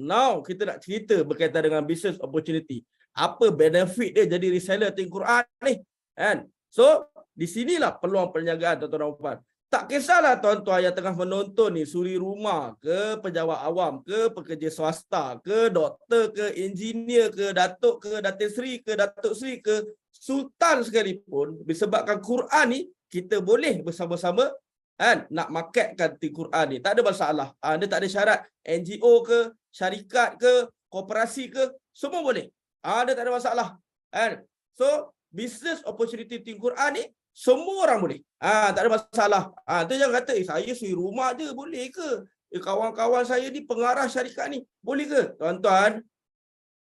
now kita nak cerita berkaitan dengan business opportunity. Apa benefit dia jadi reseller Think Quran ni? Kan? So, di sinilah peluang perniagaan tuan-tuan dan puan. Tak kisahlah tuan-tuan yang tengah menonton ni suri rumah ke pejabat awam ke pekerja swasta ke doktor ke engineer ke datuk ke datuk seri ke datuk seri ke sultan sekalipun disebabkan Quran ni kita boleh bersama-sama kan nak marketkan di Quran ni tak ada masalah ha, dia tak ada syarat NGO ke syarikat ke koperasi ke semua boleh ha, dia tak ada masalah kan so business opportunity di Quran ni semua orang boleh. Ah, tak ada masalah. Ah, tu jangan kata, eh, saya suri rumah je, boleh ke? Eh, kawan-kawan saya ni pengarah syarikat ni, boleh ke? Tuan-tuan,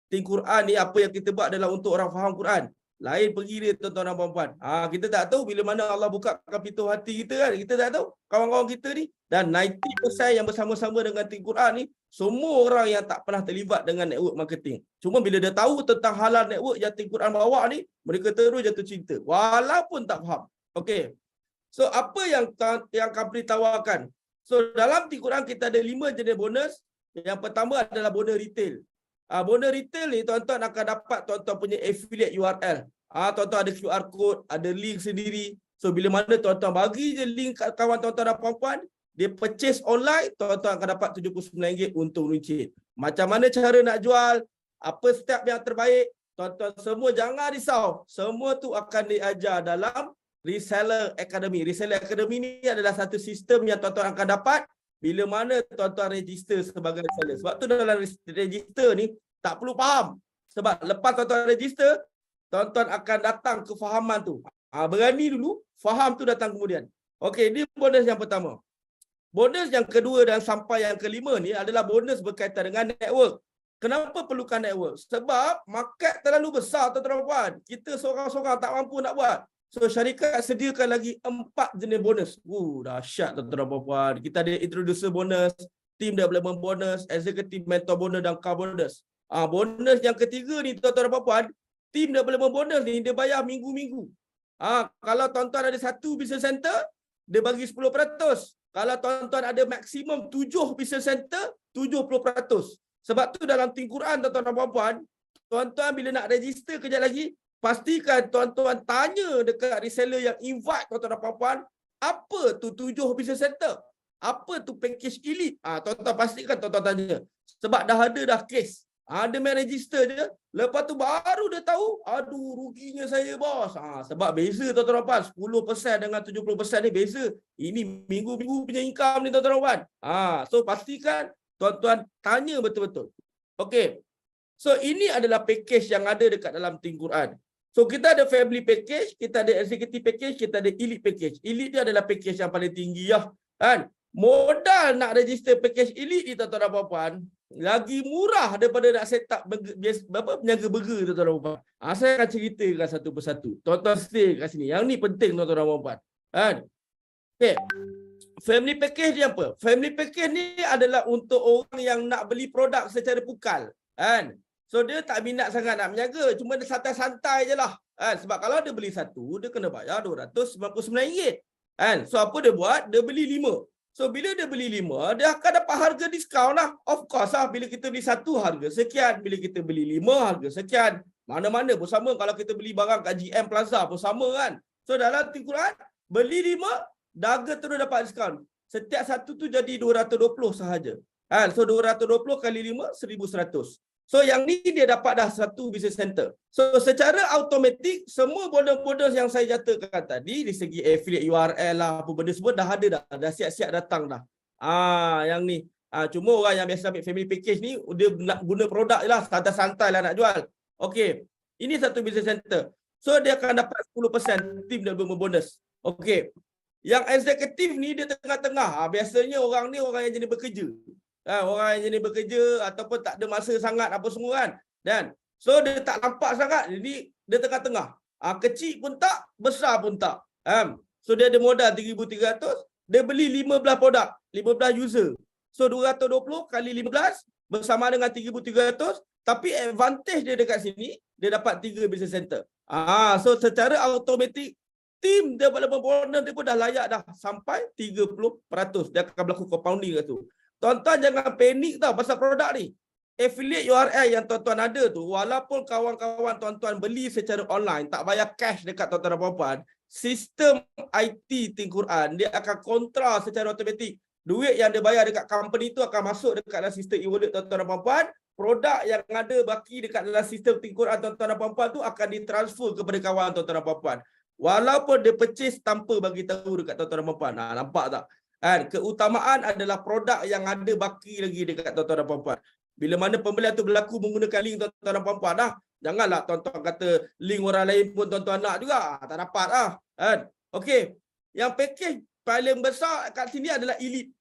Tim Quran ni apa yang kita buat adalah untuk orang faham Quran. Lain pergi dia tuan-tuan dan puan-puan. Ha, kita tak tahu bila mana Allah buka pintu hati kita kan. Kita tak tahu kawan-kawan kita ni. Dan 90% yang bersama-sama dengan Tim Quran ni, semua orang yang tak pernah terlibat dengan network marketing. Cuma bila dia tahu tentang halal network yang Tim Quran bawa ni, mereka terus jatuh cinta. Walaupun tak faham. Okay. So apa yang yang company tawarkan? So dalam Tim Quran kita ada lima jenis bonus. Yang pertama adalah bonus retail. Ah, bonus retail ni tuan-tuan akan dapat tuan-tuan punya affiliate URL. Ah, tuan-tuan ada QR code, ada link sendiri. So bila mana tuan-tuan bagi je link kat kawan tuan-tuan dan puan-puan, dia purchase online, tuan-tuan akan dapat RM79 untung runcit. Macam mana cara nak jual? Apa step yang terbaik? Tuan-tuan semua jangan risau. Semua tu akan diajar dalam Reseller Academy. Reseller Academy ni adalah satu sistem yang tuan-tuan akan dapat bila mana tuan-tuan register sebagai seller. Sebab tu dalam register ni tak perlu faham. Sebab lepas tuan-tuan register, tuan-tuan akan datang kefahaman tu. Ha, berani dulu, faham tu datang kemudian. Okey, ini bonus yang pertama. Bonus yang kedua dan sampai yang kelima ni adalah bonus berkaitan dengan network. Kenapa perlukan network? Sebab market terlalu besar tuan-tuan Kita seorang-seorang tak mampu nak buat. So syarikat sediakan lagi empat jenis bonus. Uh, dahsyat tuan-tuan dan puan. Kita ada introducer bonus, team development bonus, executive mentor bonus dan car bonus. Ah, bonus yang ketiga ni tuan-tuan dan puan, team development bonus ni dia bayar minggu-minggu. Ah, kalau tuan-tuan ada satu business center, dia bagi 10%. Kalau tuan-tuan ada maksimum tujuh business center, 70%. Sebab tu dalam tim Quran tuan-tuan dan puan, tuan-tuan bila nak register kejap lagi, pastikan tuan-tuan tanya dekat reseller yang invite tuan-tuan dan puan-puan, apa tu tujuh business center? Apa tu package elite? Ah, tuan-tuan pastikan tuan-tuan tanya. Sebab dah ada dah case. Ah, dia main register je. Lepas tu baru dia tahu, aduh ruginya saya bos. Ah, sebab beza tuan-tuan puan. 10% dengan 70% ni beza. Ini minggu-minggu punya income ni tuan-tuan puan. Ah, so pastikan tuan-tuan tanya betul-betul. Okay. So ini adalah package yang ada dekat dalam Tim Quran. So kita ada family package, kita ada executive package, kita ada elite package. Elite dia adalah package yang paling tinggi ya. Kan? Modal nak register package elite ni tuan-tuan dan puan lagi murah daripada nak set up apa peniaga burger tuan-tuan dan puan. Ha, saya akan ceritakan satu persatu. Tuan-tuan stay kat sini. Yang ni penting tuan-tuan dan puan. Kan? Okay. Family package ni apa? Family package ni adalah untuk orang yang nak beli produk secara pukal. Kan? So dia tak minat sangat nak menjaga. Cuma dia santai-santai je lah. Kan? Sebab kalau dia beli satu, dia kena bayar RM299. Kan? So apa dia buat? Dia beli lima. So bila dia beli lima, dia akan dapat harga diskaun lah. Of course lah, bila kita beli satu harga sekian. Bila kita beli lima harga sekian. Mana-mana pun sama kalau kita beli barang kat GM Plaza pun sama kan. So dalam Quran, beli lima, daga terus dapat diskaun. Setiap satu tu jadi 220 sahaja. Kan? So 220 kali lima, 1100. So yang ni dia dapat dah satu business center. So secara automatik semua bonus-bonus yang saya jatuhkan tadi di segi affiliate URL lah apa benda semua dah ada dah. Dah siap-siap datang dah. Ah yang ni. Ah cuma orang yang biasa ambil family package ni dia nak guna produk je lah santai-santai lah nak jual. Okay. Ini satu business center. So dia akan dapat 10% team dan bonus. Okay. Yang eksekutif ni dia tengah-tengah. Ah, biasanya orang ni orang yang jenis bekerja kan orang yang jenis bekerja ataupun tak ada masa sangat apa semua kan dan so dia tak nampak sangat jadi dia tengah-tengah. Ah kecil pun tak besar pun tak kan so dia ada modal 3300 dia beli 15 produk 15 user. So 220 kali 15 bersama dengan 3300 tapi advantage dia dekat sini dia dapat 3 business center. Ah so secara automatik dia development bonus dia pun dah layak dah sampai 30% dia akan berlaku compounding kat tu Tuan-tuan jangan panik tau pasal produk ni. affiliate URL yang tuan-tuan ada tu, walaupun kawan-kawan tuan-tuan beli secara online, tak bayar cash dekat tuan-tuan dan puan-puan, sistem IT Think Quran, dia akan kontra secara automatik. Duit yang dia bayar dekat company tu akan masuk dekat dalam sistem e-wallet tuan-tuan dan puan-puan. Produk yang ada baki dekat dalam sistem Think Quran tuan-tuan dan puan-puan tu akan ditransfer kepada kawan tuan-tuan dan puan-puan. Walaupun dia purchase tanpa bagi tahu dekat tuan-tuan dan puan-puan. Nah, nampak tak? Kan? Keutamaan adalah produk yang ada baki lagi dekat tuan-tuan dan puan-puan. Bila mana pembelian tu berlaku menggunakan link tuan-tuan dan puan-puan dah. Janganlah tuan-tuan kata link orang lain pun tuan-tuan nak juga. Tak dapat lah. Kan? Okey. Yang package paling besar kat sini adalah elite.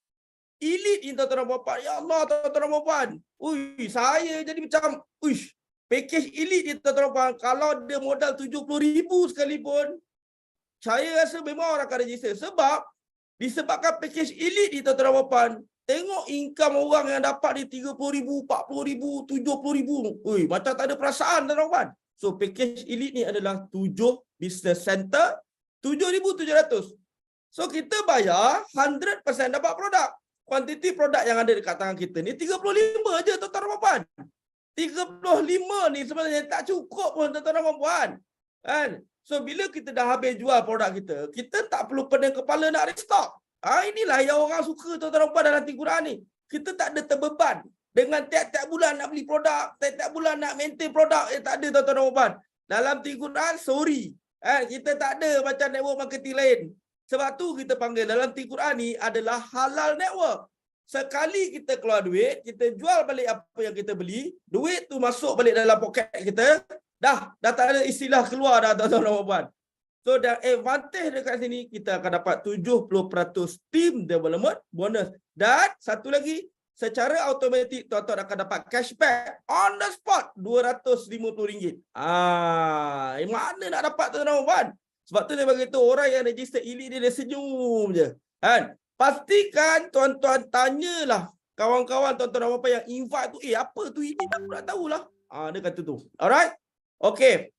Elite ni tuan-tuan dan puan-puan. Ya Allah tuan-tuan dan puan-puan. Ui, saya jadi macam, uish. Package elite ni tuan-tuan dan puan Kalau dia modal RM70,000 sekalipun, saya rasa memang orang akan register. Sebab, disebabkan package elite ni tuan-tuan puan Tengok income orang yang dapat di RM30,000, RM40,000, RM70,000. Ui, macam tak ada perasaan tuan-tuan. So package elite ni adalah 7 business center, 7,700. So kita bayar 100% dapat produk. Kuantiti produk yang ada dekat tangan kita ni 35 je tuan-tuan puan. 35 ni sebenarnya tak cukup pun tuan-tuan puan. Kan? So bila kita dah habis jual produk kita, kita tak perlu pening kepala nak restock. Ah inilah yang orang suka tuan-tuan dan puan dalam Quran ni. Kita tak ada terbeban dengan tiap-tiap bulan nak beli produk, tiap-tiap bulan nak maintain produk, eh tak ada tuan-tuan dan puan. Dalam Quran sorry. Eh kita tak ada macam network marketing lain. Sebab tu kita panggil dalam Quran ni adalah halal network. Sekali kita keluar duit, kita jual balik apa yang kita beli, duit tu masuk balik dalam poket kita, dah dah tak ada istilah keluar dah tuan-tuan dan puan. So dan advantage dekat sini kita akan dapat 70% team development bonus. Dan satu lagi secara automatik tuan-tuan akan dapat cashback on the spot RM250. Ah, eh, mana nak dapat tuan-tuan? Sebab tu dia beritahu orang yang register elite dia, dia senyum je. Kan? Pastikan tuan-tuan tanyalah kawan-kawan tuan-tuan apa yang invite tu, eh apa tu ini tak nak tahulah. Ah dia kata tu. Alright? Okay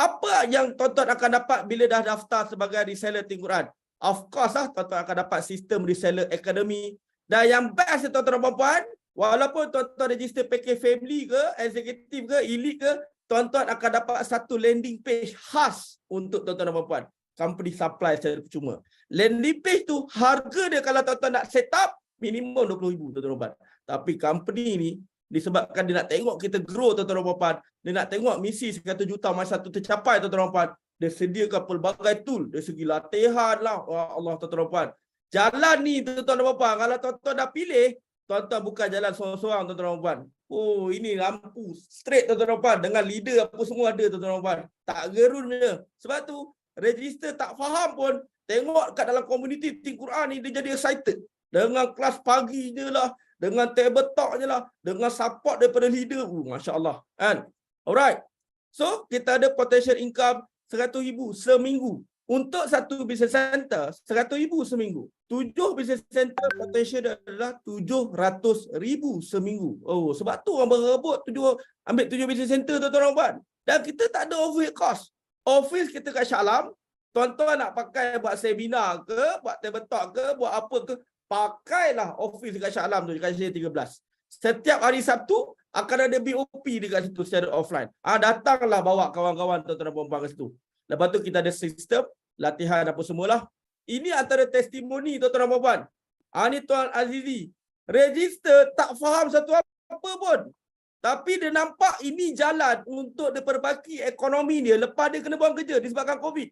apa yang tuan-tuan akan dapat bila dah daftar sebagai reseller Think Quran? Of course lah, tuan-tuan akan dapat sistem reseller academy. Dan yang best tuan-tuan dan puan-puan, walaupun tuan-tuan register package family ke, executive ke, elite ke, tuan-tuan akan dapat satu landing page khas untuk tuan-tuan dan puan-puan. Company supply secara percuma. Landing page tu, harga dia kalau tuan-tuan nak set up, minimum RM20,000 tuan-tuan dan puan. Tapi company ni, disebabkan dia nak tengok kita grow tuan-tuan dan puan dia nak tengok misi 100 juta masa tu tercapai tuan-tuan dan puan dia sediakan pelbagai tool. Dari segi latihan lah. Oh, Allah tuan-tuan dan puan jalan ni tuan-tuan dan puan kalau tuan-tuan dah pilih tuan-tuan bukan jalan seorang-seorang tuan-tuan dan puan oh ini lampu straight tuan-tuan dan puan dengan leader apa semua ada tuan-tuan dan puan tak gerunnya. Sebab tu register tak faham pun tengok kat dalam community Think Quran ni dia jadi excited. Dengan kelas pagi je lah dengan table talk je lah, dengan support daripada leader, uh, Masya Allah. Kan? Alright. So, kita ada potential income RM100,000 seminggu. Untuk satu business center, RM100,000 seminggu. Tujuh business center potential adalah RM700,000 seminggu. Oh, sebab tu orang berebut tujuh, ambil tujuh business center tuan-tuan dan Dan kita tak ada overhead cost. Office kita kat Syalam, tuan-tuan nak pakai buat seminar ke, buat table talk ke, buat apa ke, pakailah office dekat Shah Alam tu dekat Shah 13. Setiap hari Sabtu akan ada BOP dekat situ secara offline. Ah datanglah bawa kawan-kawan tuan-tuan dan puan-puan ke situ. Lepas tu kita ada sistem latihan apa semualah. Ini antara testimoni tuan-tuan dan puan-puan. Ah ni tuan Azizi. Register tak faham satu apa pun. Tapi dia nampak ini jalan untuk dia perbaiki ekonomi dia lepas dia kena buang kerja disebabkan COVID.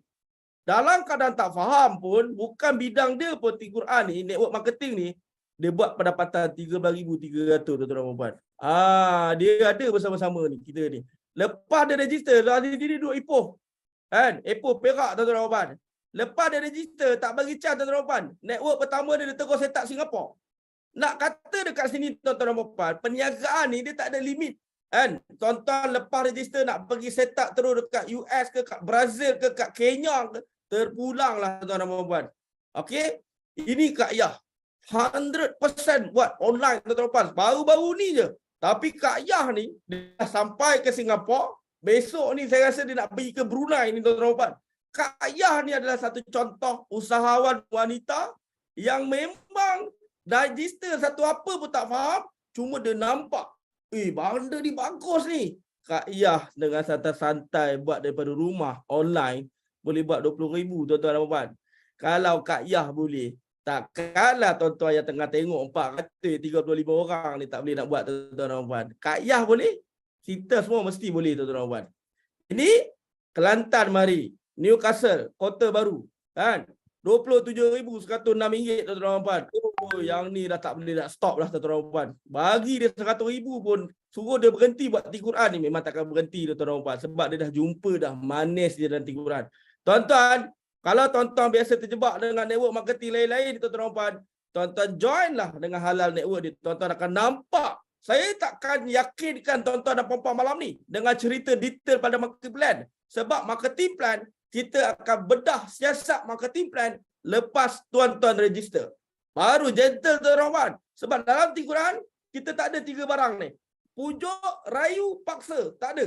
Dalam keadaan tak faham pun, bukan bidang dia pun di Quran ni, network marketing ni, dia buat pendapatan 13,300 tuan-tuan dan puan. Ah, dia ada bersama-sama ni kita ni. Lepas dia register, dia diri duduk Ipoh. Kan? Ipoh Perak tuan-tuan dan puan. Lepas dia register, tak bagi cas tuan-tuan dan puan. Network pertama dia, dia terus set up Singapura. Nak kata dekat sini tuan-tuan dan puan, perniagaan ni dia tak ada limit. Kan? Tuan-tuan lepas register nak pergi set up terus dekat US ke, kat Brazil ke, kat Kenya ke, terpulanglah tuan dan puan. Okey? Ini Kak Yah. 100% buat online tuan puan. Baru-baru ni je. Tapi Kak Yah ni dah sampai ke Singapura. Besok ni saya rasa dia nak pergi ke Brunei ni tuan puan. Kak Yah ni adalah satu contoh usahawan wanita yang memang register satu apa pun tak faham. Cuma dia nampak Eh, benda ni bagus ni. Kak Iyah dengan santai-santai buat daripada rumah online boleh buat RM20,000 tuan-tuan dan puan. Kalau Kak Iyah boleh, takkanlah tuan-tuan yang tengah tengok 435 orang ni tak boleh nak buat tuan-tuan dan puan. Kak Iyah boleh? Kita semua mesti boleh tuan-tuan dan puan. Ini Kelantan mari, Newcastle, kota baru. Kan? RM27,106 tuan-tuan dan puan. Oh, yang ni dah tak boleh nak stop lah tuan-tuan dan puan. Bagi dia RM100,000 pun suruh dia berhenti buat ti Quran ni memang takkan berhenti tuan-tuan dan puan. Sebab dia dah jumpa dah manis dia dalam ti Quran. Tuan-tuan, kalau tuan-tuan biasa terjebak dengan network marketing lain-lain tuan-tuan dan puan, tuan-tuan join lah dengan halal network ni. Tuan-tuan akan nampak saya takkan yakinkan tuan-tuan dan puan-puan malam ni dengan cerita detail pada marketing plan. Sebab marketing plan kita akan bedah siasat marketing plan lepas tuan-tuan register. Baru gentle tu Rahman. Sebab dalam Quran kita tak ada tiga barang ni. Pujuk, rayu, paksa. Tak ada.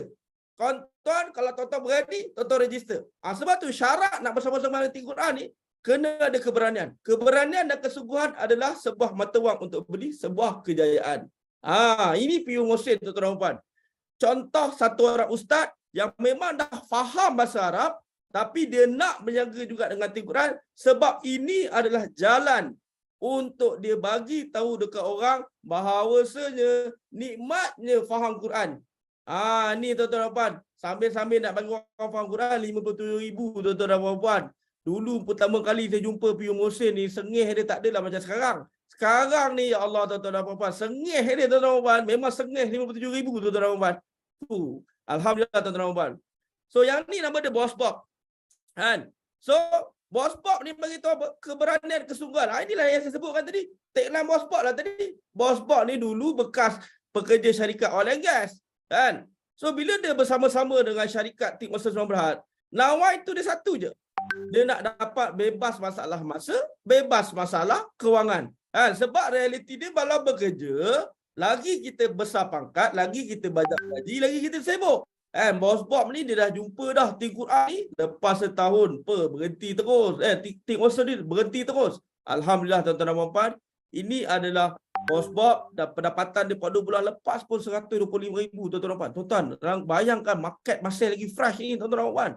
Tuan-tuan kalau tuan-tuan berani, tuan-tuan register. Ha, sebab tu syarat nak bersama-sama dengan Quran ni kena ada keberanian. Keberanian dan kesungguhan adalah sebuah mata wang untuk beli sebuah kejayaan. Ah, ha, ini piung Hussein tuan-tuan Contoh satu orang ustaz yang memang dah faham bahasa Arab tapi dia nak menjaga juga dengan Quran sebab ini adalah jalan untuk dia bagi tahu dekat orang bahawasanya nikmatnya faham Quran. Ah ni tuan-tuan dan puan, sambil-sambil nak bagi orang faham Quran 57,000 tuan-tuan dan puan. Dulu pertama kali saya jumpa Piyu Musin ni sengih dia tak adalah macam sekarang. Sekarang ni ya Allah tuan-tuan dan puan, sengih dia tuan-tuan dan puan, memang sengih 57,000 tuan-tuan dan puan. Tu, alhamdulillah tuan-tuan dan puan. So yang ni nama dia Boss Bob. Kan? So Boss Bob ni bagi tahu keberanian kesungguhan. Ha, inilah yang saya sebutkan tadi. Tagline Boss Bob lah tadi. Boss Bob ni dulu bekas pekerja syarikat oil and gas. Kan? So bila dia bersama-sama dengan syarikat Tik Masa Sembilan Berhad, Nawa itu dia satu je. Dia nak dapat bebas masalah masa, bebas masalah kewangan. Kan? Sebab realiti dia kalau bekerja, lagi kita besar pangkat, lagi kita banyak gaji, lagi kita sibuk. Eh, bos Bob ni dia dah jumpa dah Ting Quran ni lepas setahun per berhenti terus. Eh, Ting Ocean ni berhenti terus. Alhamdulillah tuan-tuan dan puan ini adalah bos Bob pendapatan dia pada bulan lepas pun 125,000 tuan-tuan dan. Tuan-tuan, bayangkan market masih lagi fresh ni tuan-tuan dan puan.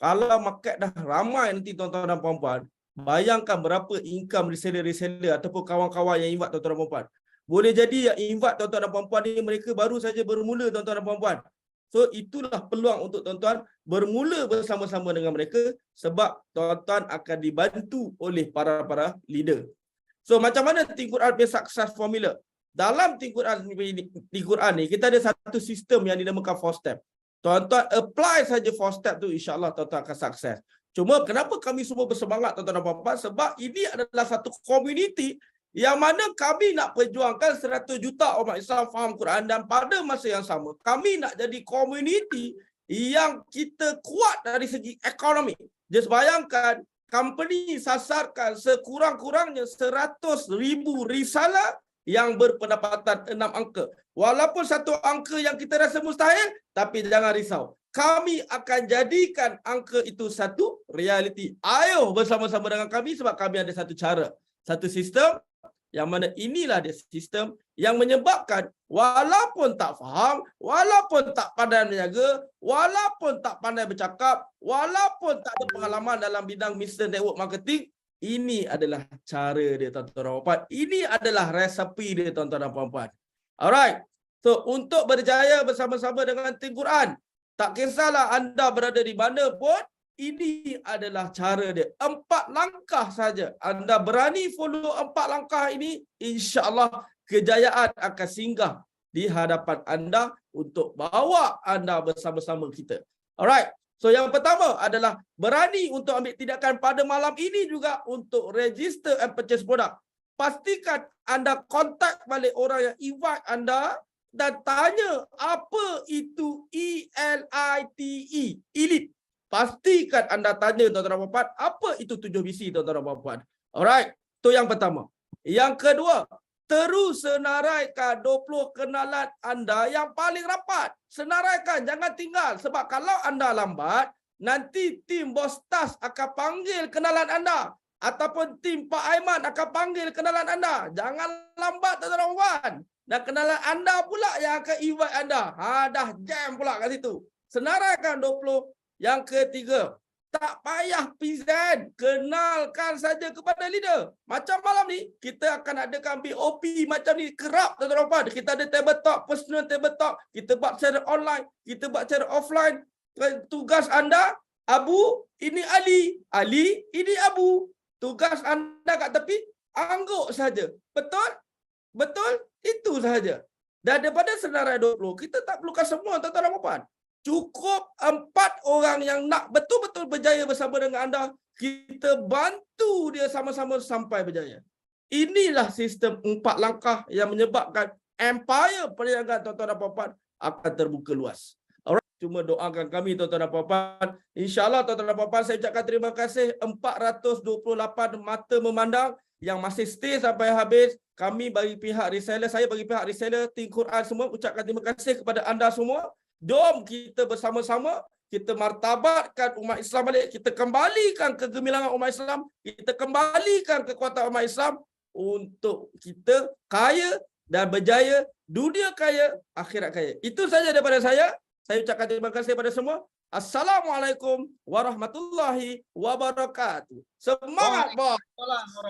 Kalau market dah ramai nanti tuan-tuan dan puan-puan, bayangkan berapa income reseller-reseller ataupun kawan-kawan yang invite tuan-tuan dan puan-puan. Boleh jadi yang invite tuan-tuan dan puan-puan ni mereka baru saja bermula tuan-tuan dan puan-puan. So itulah peluang untuk tuan-tuan bermula bersama-sama dengan mereka sebab tuan-tuan akan dibantu oleh para-para leader. So macam mana Think Quran punya success formula? Dalam Think Quran ni, kita ada satu sistem yang dinamakan four step. Tuan-tuan apply saja four step tu insya-Allah tuan-tuan akan sukses. Cuma kenapa kami semua bersemangat tuan-tuan dan puan-puan sebab ini adalah satu community yang mana kami nak perjuangkan 100 juta umat Islam faham Quran dan pada masa yang sama kami nak jadi komuniti yang kita kuat dari segi ekonomi. Just bayangkan company sasarkan sekurang-kurangnya 100 ribu risalah yang berpendapatan enam angka. Walaupun satu angka yang kita rasa mustahil, tapi jangan risau. Kami akan jadikan angka itu satu realiti. Ayo bersama-sama dengan kami sebab kami ada satu cara. Satu sistem yang mana inilah dia sistem yang menyebabkan walaupun tak faham, walaupun tak pandai menjaga, walaupun tak pandai bercakap, walaupun tak ada pengalaman dalam bidang Mr. Network Marketing, ini adalah cara dia tuan-tuan dan puan Ini adalah resepi dia tuan-tuan dan puan-puan. Alright. So untuk berjaya bersama-sama dengan Tim Quran, tak kisahlah anda berada di mana pun, ini adalah cara dia. Empat langkah saja. Anda berani follow empat langkah ini, insya-Allah kejayaan akan singgah di hadapan anda untuk bawa anda bersama-sama kita. Alright. So yang pertama adalah berani untuk ambil tindakan pada malam ini juga untuk register and purchase produk. Pastikan anda kontak balik orang yang invite anda dan tanya apa itu E-L-I-T-E, elite. Pastikan anda tanya tuan-tuan dan puan apa itu tujuh misi tuan-tuan dan puan Alright, itu yang pertama. Yang kedua, terus senaraikan 20 kenalan anda yang paling rapat. Senaraikan, jangan tinggal. Sebab kalau anda lambat, nanti tim bos tas akan panggil kenalan anda. Ataupun tim Pak Aiman akan panggil kenalan anda. Jangan lambat tuan-tuan dan puan Dan kenalan anda pula yang akan invite anda. Ha, dah jam pula kat situ. Senaraikan 20. Yang ketiga, tak payah present. Kenalkan saja kepada leader. Macam malam ni, kita akan adakan BOP macam ni. Kerap, tuan-tuan. Kita ada table talk, personal table talk. Kita buat secara online. Kita buat secara offline. Tugas anda, Abu, ini Ali. Ali, ini Abu. Tugas anda kat tepi, angguk saja. Betul? Betul? Itu sahaja. Dan daripada senarai 20, kita tak perlukan semua tuan-tuan. Cukup empat orang yang nak betul-betul berjaya bersama dengan anda. Kita bantu dia sama-sama sampai berjaya. Inilah sistem empat langkah yang menyebabkan empire perniagaan tuan-tuan dan puan akan terbuka luas. Alright. Cuma doakan kami tuan-tuan dan puan. InsyaAllah tuan-tuan dan puan saya ucapkan terima kasih 428 mata memandang yang masih stay sampai habis. Kami bagi pihak reseller, saya bagi pihak reseller, tim Quran semua ucapkan terima kasih kepada anda semua. Jom kita bersama-sama kita martabatkan umat Islam balik, kita kembalikan kegemilangan umat Islam, kita kembalikan kekuatan umat Islam untuk kita kaya dan berjaya, dunia kaya, akhirat kaya. Itu saja daripada saya. Saya ucapkan terima kasih kepada semua. Assalamualaikum warahmatullahi wabarakatuh. Semangat, bos.